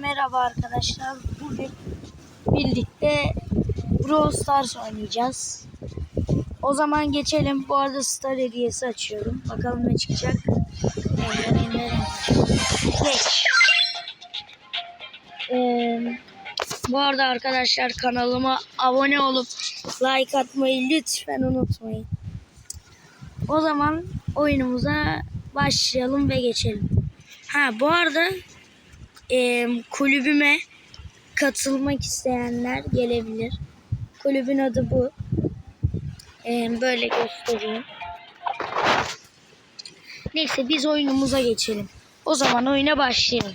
merhaba arkadaşlar. Bugün birlikte Brawl Stars oynayacağız. O zaman geçelim. Bu arada Star hediyesi açıyorum. Bakalım ne çıkacak. Geç. Ee, bu arada arkadaşlar kanalıma abone olup like atmayı lütfen unutmayın. O zaman oyunumuza başlayalım ve geçelim. Ha bu arada e, kulübüme katılmak isteyenler gelebilir. Kulübün adı bu. E, böyle göstereyim. Neyse biz oyunumuza geçelim. O zaman oyuna başlayalım.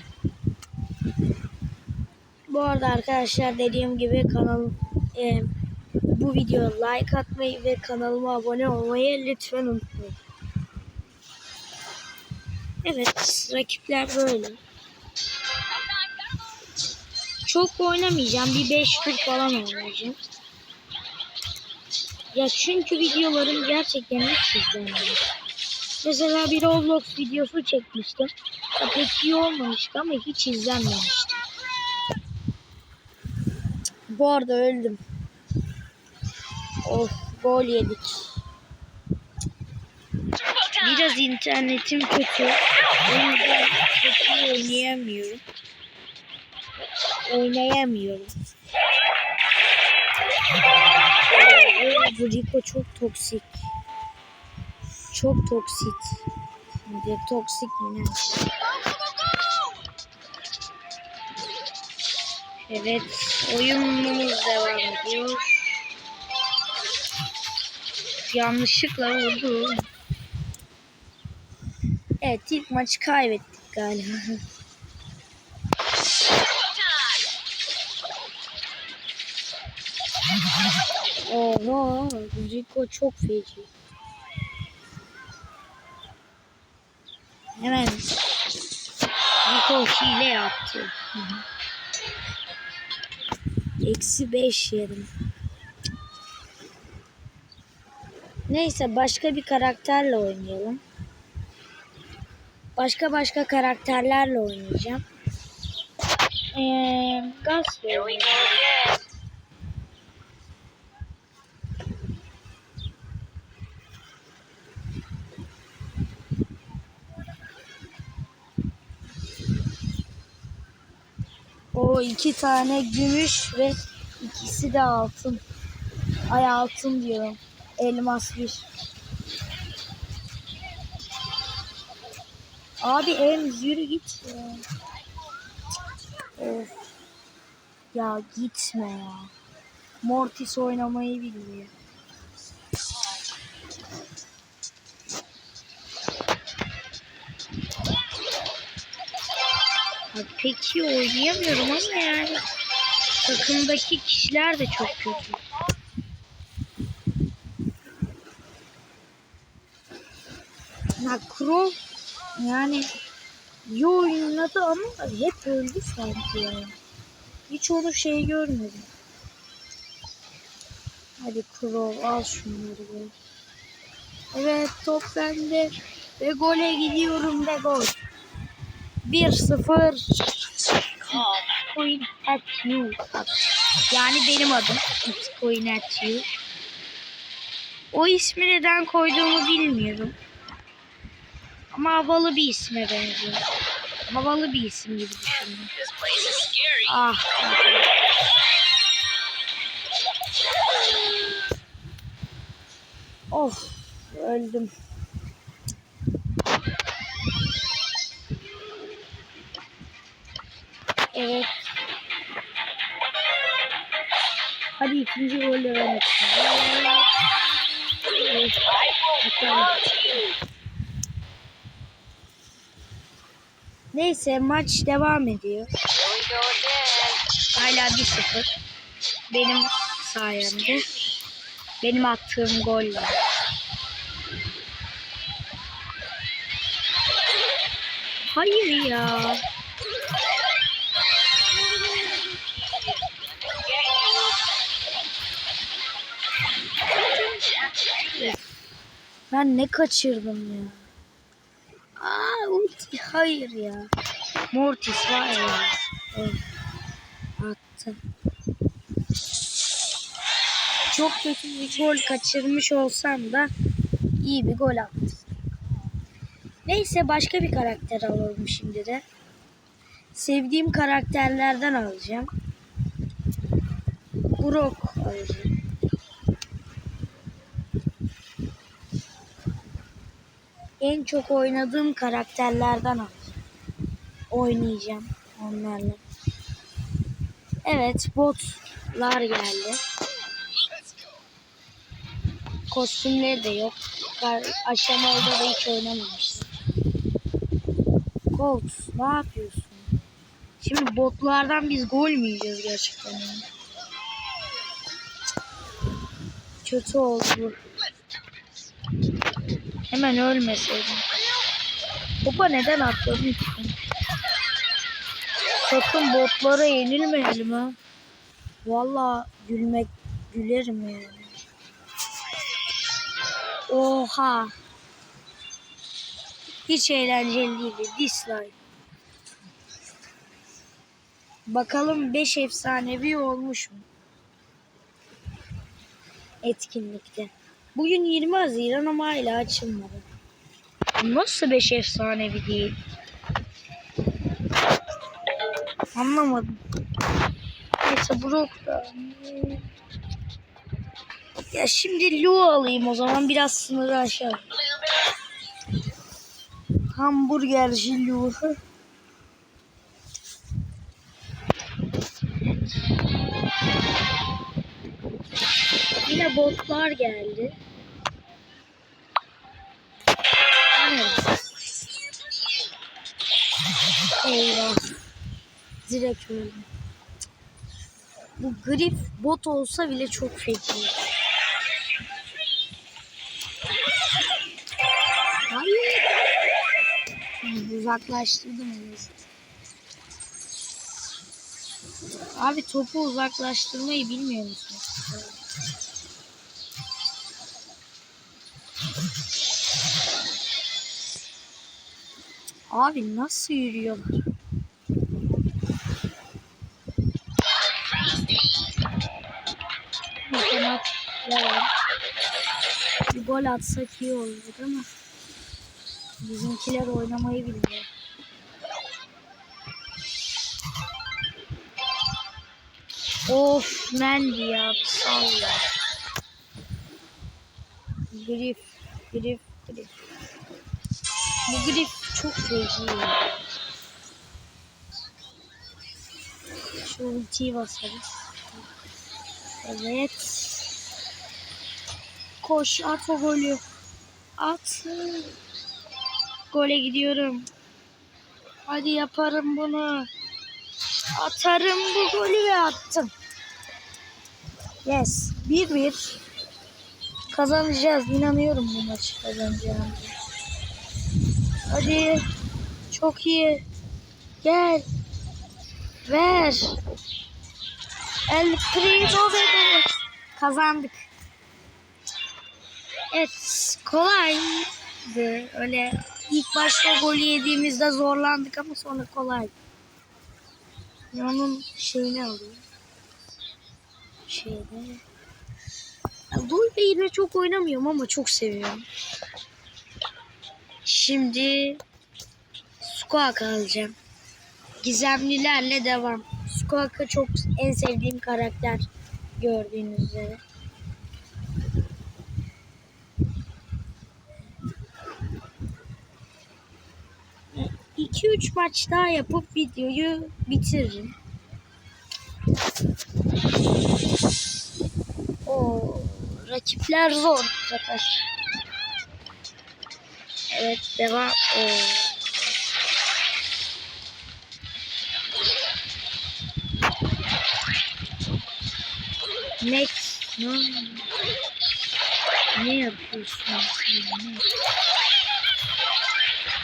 Bu arada arkadaşlar dediğim gibi kanal e, bu videoya like atmayı ve kanalıma abone olmayı lütfen unutmayın. Evet, rakipler böyle. Çok oynamayacağım. Bir 5 tur falan oynayacağım. Ya çünkü videolarım gerçekten hiç izlenmiyor. Mesela bir Roblox videosu çekmiştim. Ya pek iyi olmamıştı ama hiç izlenmemişti. Bu arada öldüm. Of gol yedik. Biraz internetim kötü. O yüzden iyi oynayamıyorum. Oynayamıyorum. Bu Rico çok toksik. Çok toksik. Bir toksik mi? Evet, oyunumuz devam ediyor. Yanlışlıkla oldu. Evet, ilk maçı kaybettik galiba. Oha, Rico çok feci. Hemen Rico hile yaptı. Hı. Eksi 5 yerim. Neyse başka bir karakterle oynayalım. Başka başka karakterlerle oynayacağım. Ee, Gaz oynayacağım. O iki tane gümüş ve ikisi de altın. Ay altın diyorum. Elmas bir. Abi Ems yürü git. Of. Ya gitme ya. Mortis oynamayı bilmiyor. Peki oynayamıyorum ama yani takımdaki kişiler de çok kötü. Ya Crow yani iyi oynadı ama hep öldü sanki ya. Hiç onu şey görmedim. Hadi Crow al şunları be. Evet top bende ve gole gidiyorum ve gol. 1-0 Coin at you. Yani benim adım. It's Coin at you. O ismi neden koyduğumu bilmiyorum. Ama havalı bir isme benziyor. Havalı bir isim gibi düşündüm. Ah. Of öldüm. Evet. Hadi ikinci golle ben. Evet. Neyse maç devam ediyor. Hala 1-0. Benim sayemde. Benim attığım golle. Hayır ya. Ben ne kaçırdım ya. Aa ulti hayır ya. Mortis var ya. Evet. Attı. Çok kötü bir gol kaçırmış olsam da iyi bir gol attı. Neyse başka bir karakter alalım şimdi de. Sevdiğim karakterlerden alacağım. Brock alacağım. En çok oynadığım karakterlerden. Oynayacağım onlarla. Evet botlar geldi. Kostümleri de yok. Aşamalıda da hiç oynamamıştım. Colt ne yapıyorsun? Şimdi botlardan biz gol mü yiyeceğiz gerçekten? Kötü oldu. Hemen ölmeseydim. Topa neden atladın ki? Sakın botlara yenilmeyelim ha. Valla gülmek gülerim yani. Oha. Hiç eğlenceli değildi. Dislike. Bakalım 5 efsanevi olmuş mu? Etkinlikte. Bugün 20 Haziran ama hala açılmadı. Nasıl 5 efsanevi değil? Anlamadım. Neyse Brock da. Ya şimdi Lu alayım o zaman biraz sınırı aşağı. Hamburgerci Lu. Botlar geldi. Evet. Eyvah. Direkt öldüm. Bu grif bot olsa bile çok feci. Hayır. Uzaklaştırdım en. Abi topu uzaklaştırmayı bilmiyor musun? Abi nasıl yürüyorlar? Bir gol atsak iyi olacak ama bizimkiler oynamayı bilmiyor. Of Mendy ya salla. Grif, grif, grif. Bu grif çok feci ya. Şu ultiyi basarız. Evet. Koş at o golü. At. Gole gidiyorum. Hadi yaparım bunu. Atarım bu golü ve attım. Yes. 1-1. Kazanacağız. İnanıyorum bu maçı kazanacağımıza. Hadi. Çok iyi. Gel. Ver. El Primo ve kazandık. Evet kolaydı. Öyle ilk başta golü yediğimizde zorlandık ama sonra kolaydı. Onun şeyini alayım. Şeyde. Ya, yine çok oynamıyorum ama çok seviyorum. Şimdi Squawk alacağım. Gizemlilerle devam. Squawk'ı çok en sevdiğim karakter gördüğünüz üzere. İki üç maç daha yapıp videoyu bitiririm. O rakipler zor bu. Evet devam. Oo. Max ne? Ne yapıyorsun? Max?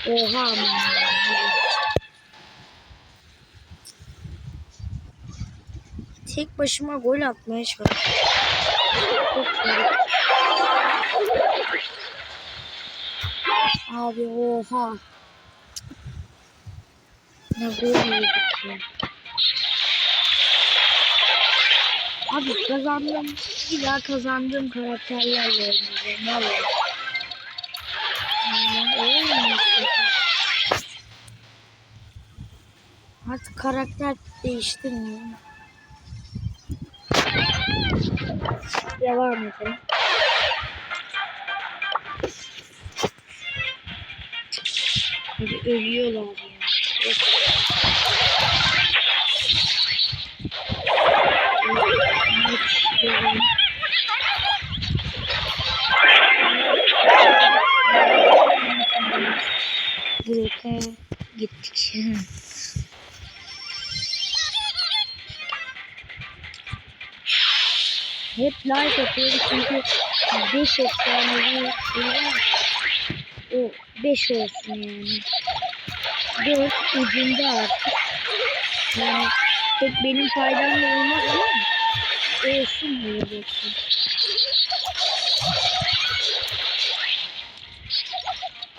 Oha. Tek başıma gol atmaya çalışıyorum. Abi oha. Ne böyle? Abi kazandım. Ya kazandığım karakterlerle. Ne var? Artık karakter değiştirmiyorum. Devam edelim. Abi ölüyorlar ya. Yok. Brook'a gittik. Hep like atıyoruz çünkü 5 efsanevi. O 5 olsun yani. 4 ucunda artık. Yani pek benim faydamla olmaz ama olsun olsun.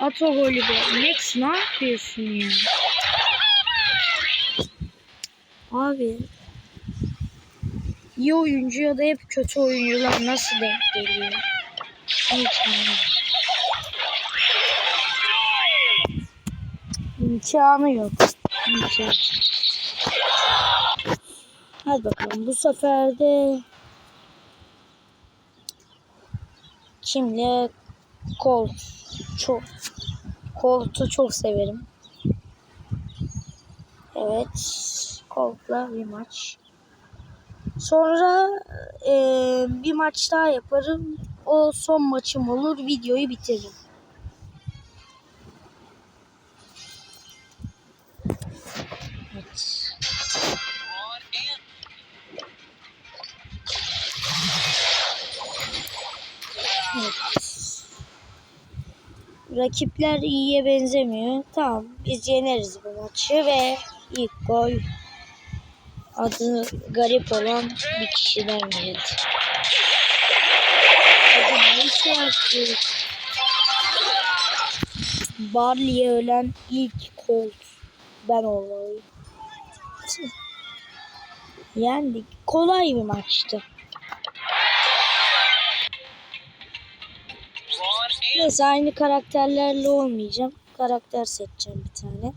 At o golü be. Max ne yapıyorsun ya? Abi. İyi oyuncu ya da hep kötü oyuncular nasıl denk geliyor? Hiç anlamadım. İmkanı yok. İmkanı. Hadi bakalım bu sefer de kimle Colt çok Colt'u çok severim. Evet. Colt'la bir maç. Sonra eee, bir maç daha yaparım. O son maçım olur. Videoyu bitiririm. Rakipler iyiye benzemiyor. Tamam biz yeneriz bu maçı ve ilk gol adı garip olan bir kişiden geldi. Adı neyse artık. Barley'e ölen ilk Colt ben olmalıyım. Yendik. Kolay bir maçtı. Neyse aynı karakterlerle olmayacağım. Karakter seçeceğim bir tane.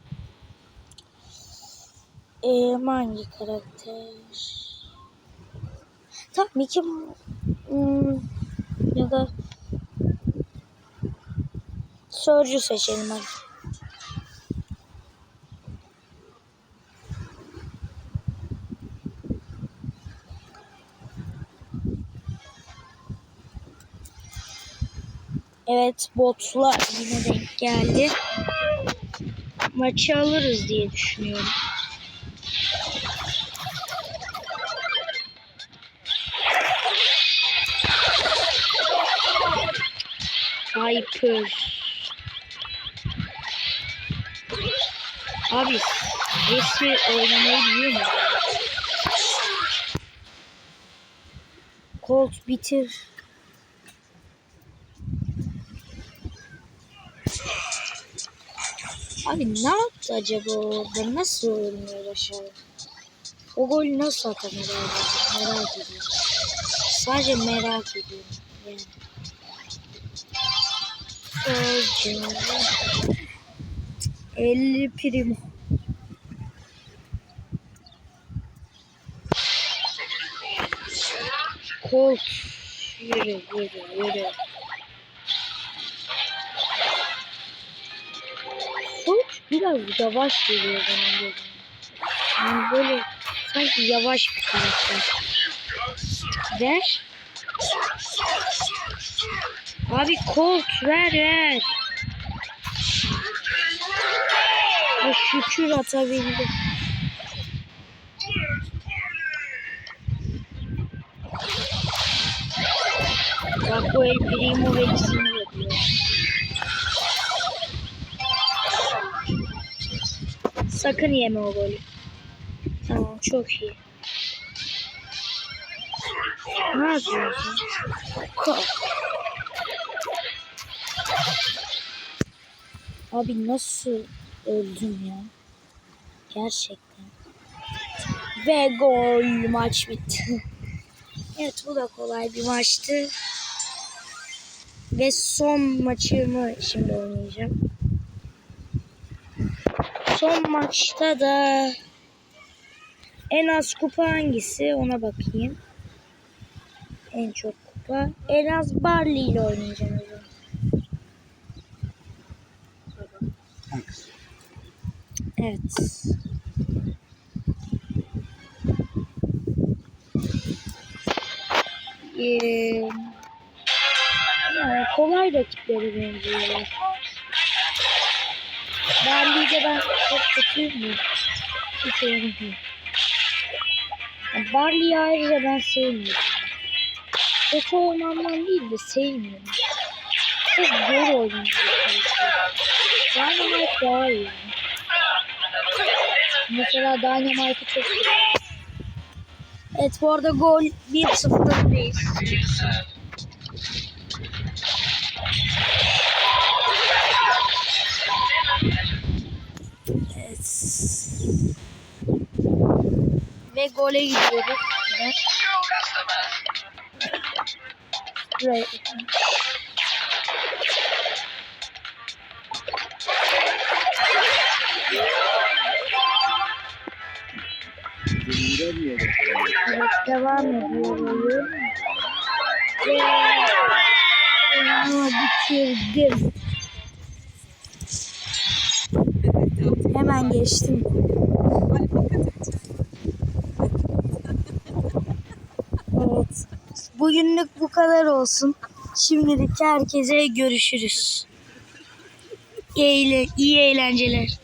Ee, hangi karakter? Tamam Mickey. Hmm, ya da Surge'u seçelim hadi. Evet botlar yine denk geldi. Maçı alırız diye düşünüyorum. Hyper. Abi Jesse oynamayı biliyor mu? Colt bitir. Abi ne yaptı acaba orada? Nasıl oynuyor aşağı? O golü nasıl atamıyor? Merak ediyorum. Sadece merak ediyorum. Yani. Sadece. 50 primo. Colt. Yürü yürü yürü. Biraz yavaş geliyor bana gözüme. Yani böyle sanki yavaş bir karakter. Ver. Abi Colt ver ver. Ya şükür atabildi. Bak bu El Primo Rex'ini yapıyor. Sakın yeme o golü. Tamam çok iyi. Ne yapıyorsun? Kalk. Abi nasıl öldüm ya? Gerçekten. Ve gol maç bitti. Evet bu da kolay bir maçtı. Ve son maçımı şimdi oynayacağım. Son maçta da en az kupa hangisi ona bakayım. En çok kupa. En az Barley ile oynayacağım. Evet. Ee, yani kolay rakiplere benziyorlar. Barley'de ben çok kötüyüm mü? Hiç yaramıyor. Yani Barley'i ayrıca ben sevmiyorum. Kötü olmamdan değil de sevmiyorum. Çok zor oynuyor. Dynamite daha iyi. Mesela Dynamite'ı çok seviyorum. Evet bu arada gol 1-0 Ve gole gidiyoruz. Evet. Buraya. Evet devam ediyor oyun. Ve oyunu bitirdim. Hemen geçtim. Evet. Bugünlük bu kadar olsun. Şimdilik herkese görüşürüz. İyi, iyi eğlenceler.